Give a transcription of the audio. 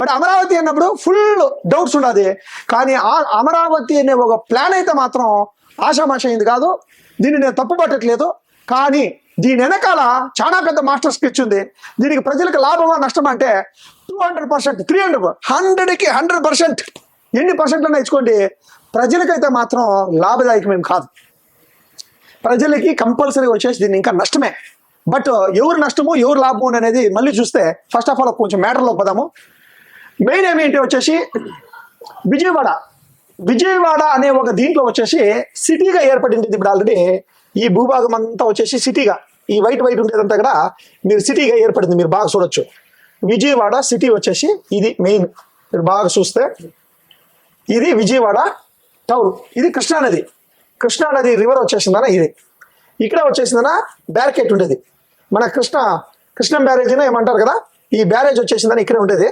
But Amaravati అన్నప్పుడు full doubts ఉండదు. కానీ ఆ అమరావతి అనే ఒక ప్లాన్ అయితే మాత్రం ఆశామాషైంది కాదు. దీన్ని నేను తప్పు పట్టట్లేదు. కానీ దీని వెనకాల చాలా పెద్ద మాస్టర్ స్కెచ్ ఉంది. దీనికి ప్రజలకు లాభమా నష్టమా అంటే two hundred percent three hundred హండ్రెడ్కి హండ్రెడ్ పర్సెంట్ ఎన్ని పర్సెంట్ ఇచ్చుకోండి. ప్రజలకైతే మాత్రం లాభదాయకమేం కాదు. ప్రజలకి కంపల్సరీ వచ్చేసి దీన్ని ఇంకా నష్టమే. బట్ ఎవరు నష్టము ఎవరు లాభము అనేది మళ్ళీ చూస్తే ఫస్ట్ ఆఫ్ ఆల్ కొంచెం మ్యాటర్లో పోదాము. మెయిన్ ఏమేంటి వచ్చేసి విజయవాడ. విజయవాడ అనే ఒక దీంట్లో వచ్చేసి సిటీగా ఏర్పడింది ఇప్పుడు ఆల్రెడీ ఈ భూభాగం అంతా వచ్చేసి సిటీగా. ఈ వైట్ వైట్ ఉండేదంతా కూడా మీరు సిటీగా ఏర్పడింది మీరు బాగా చూడొచ్చు. విజయవాడ సిటీ వచ్చేసి ఇది మెయిన్. మీరు బాగా చూస్తే ఇది విజయవాడ టౌన్. ఇది కృష్ణానది కృష్ణానది రివర్ వచ్చేసిందన ఇది. ఇక్కడ వచ్చేసిందన బ్యారికేట్ ఉండేది. మన కృష్ణ కృష్ణ బ్యారేజ్ అని ఏమంటారు కదా? ఈ బ్యారేజ్ వచ్చేసిందని ఇక్కడే ఉండేది.